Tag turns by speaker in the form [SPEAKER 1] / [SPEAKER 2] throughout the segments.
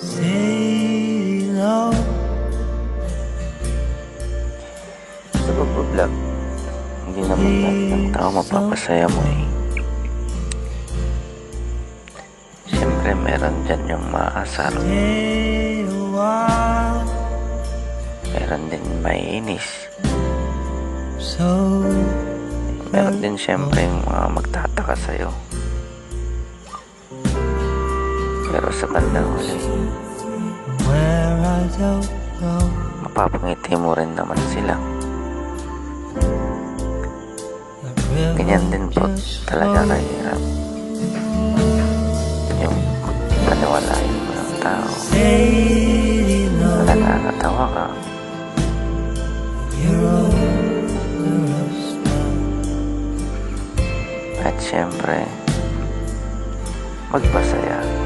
[SPEAKER 1] Say no.
[SPEAKER 2] Sa pagbablog, hindi naman lahat ng tao mapapasaya mo eh. Siyempre meron dyan yung maasar, meron din maiinis,
[SPEAKER 1] So
[SPEAKER 2] meron din siyempre yung mga magtataka sa'yo. Pero sa bandang huli, mapapangiti mo rin naman sila. Ganyan din po talaga kahirap. Yung paniwalain mo ng tao nakakatawa ka, at syempre, magpasaya.
[SPEAKER 1] Say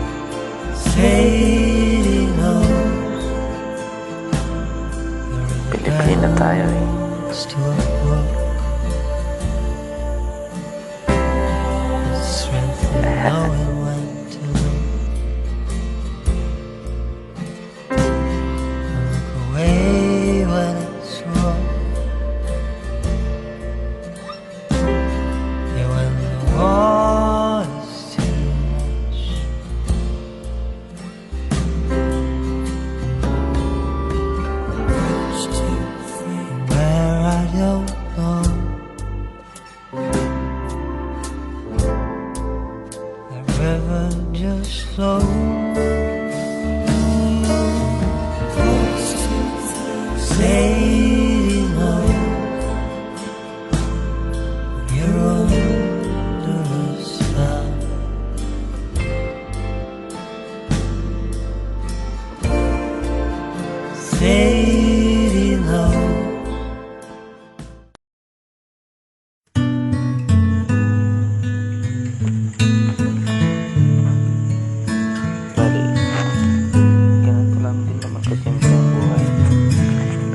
[SPEAKER 1] ever just flows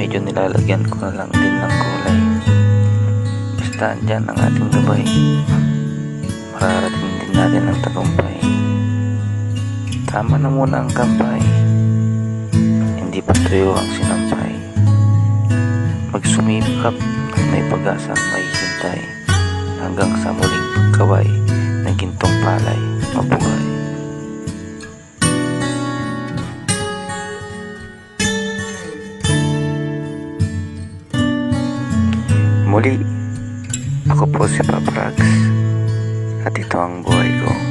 [SPEAKER 2] Medyo nilalagyan ko na lang din ng kulay. Basta andyan ang ating gabay. Mararating din natin ang tagumpay. Tama na muna ang kampay. Hindi pa tuyo ang sinampay. Magsumikap may pag-asang may hintay. Hanggang sa muling pagkaway ng gintong palay mabuhay. Muli, ako po si Paprax at ito ang buhay ko.